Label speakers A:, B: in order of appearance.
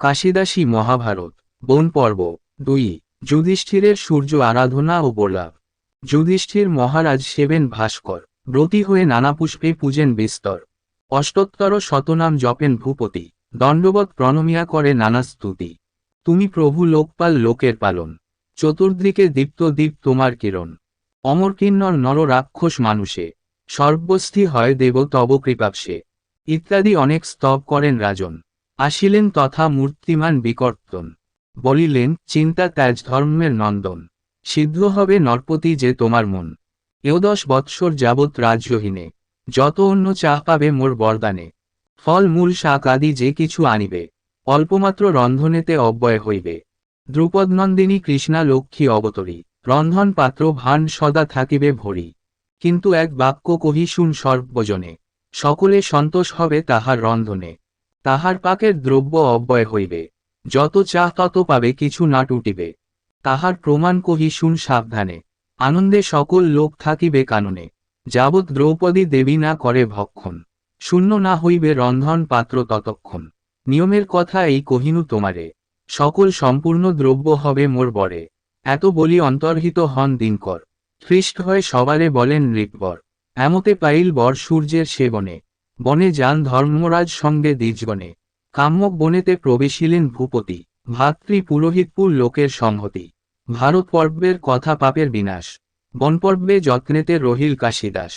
A: কাশিদাসী মহাভারত, বন পর্ব, দুই, যুধিষ্ঠিরের সূর্য আরাধনা ও বোলাভ যুধিষ্ঠির মহারাজ সেবেন ভাস্কর, ব্রতী হয়ে নানা পুষ্পে পূজেন বিস্তর। অষ্টোত্তর শতনাম জপেন ভূপতি দণ্ডবত প্রণমিয়া করে নানা স্তুতি। তুমি প্রভু লোকপাল লোকের পালন, চতুর্দিকে দীপ্ত দীপ তোমার কিরণ। অমর কিন্নর নর রাক্ষস মানুষে, সর্বস্থি হয় দেব তব কৃপাবশে ইত্যাদি অনেক স্তব করেন রাজন। আসিলেন তথা মূর্তিমান বিকর্তন। বলিলেন, চিন্তা ত্যাজ ধর্মের নন্দন। সিদ্ধ হবে নরপতি যে তোমার মন। এও দশ বৎসর যাবৎ রাজ্যহীনে যত অন্য চা পাবে মোর বরদানে। ফল, মূল, শাক আদি যে কিছু আনিবে। অল্পমাত্র রন্ধনেতে অব্যয় হইবে। দ্রুপদনন্দিনী কৃষ্ণা লক্ষ্মী অবতরী। রন্ধন পাত্র, ভান সদা থাকিবে ভরি। কিন্তু এক বাক্য কহি শুন সর্বজনে। সকলে সন্তোষ হবে তাহার রন্ধনে। তাহার পাকের দ্রব্য অব্যয় হইবে। যত চাহ তত পাবে, কিছু না টুটিবে। তাহার প্রমাণ কহি, শুন সাবধানে। আনন্দে সকল লোক থাকিবে কাননে। যাবৎ দ্রৌপদী দেবী না করে ভক্ষণ। শূন্য না হইবে রন্ধন পাত্র ততক্ষণ। নিয়মের কথা এই কহিনু তোমারে। সকল সম্পূর্ণ দ্রব্য হবে মোর বরে। এত বলি অন্তর্হিত হন দিনকর। খ্রিস্ট হয়ে সবারে বলেন, নৃপবর, এমতে পাইল বর সূর্যের সেবনে। বনে যান ধর্মরাজ সঙ্গে দ্বিজগণে। কাম্যক বনেতে প্রবেশিলেন ভূপতি, ভাতৃ পুরোহিতপুর লোকের সংহতি। ভারত পর্বের কথা পাপের বিনাশ। বনপর্বে যত্নেতে রহিল কাশিদাস।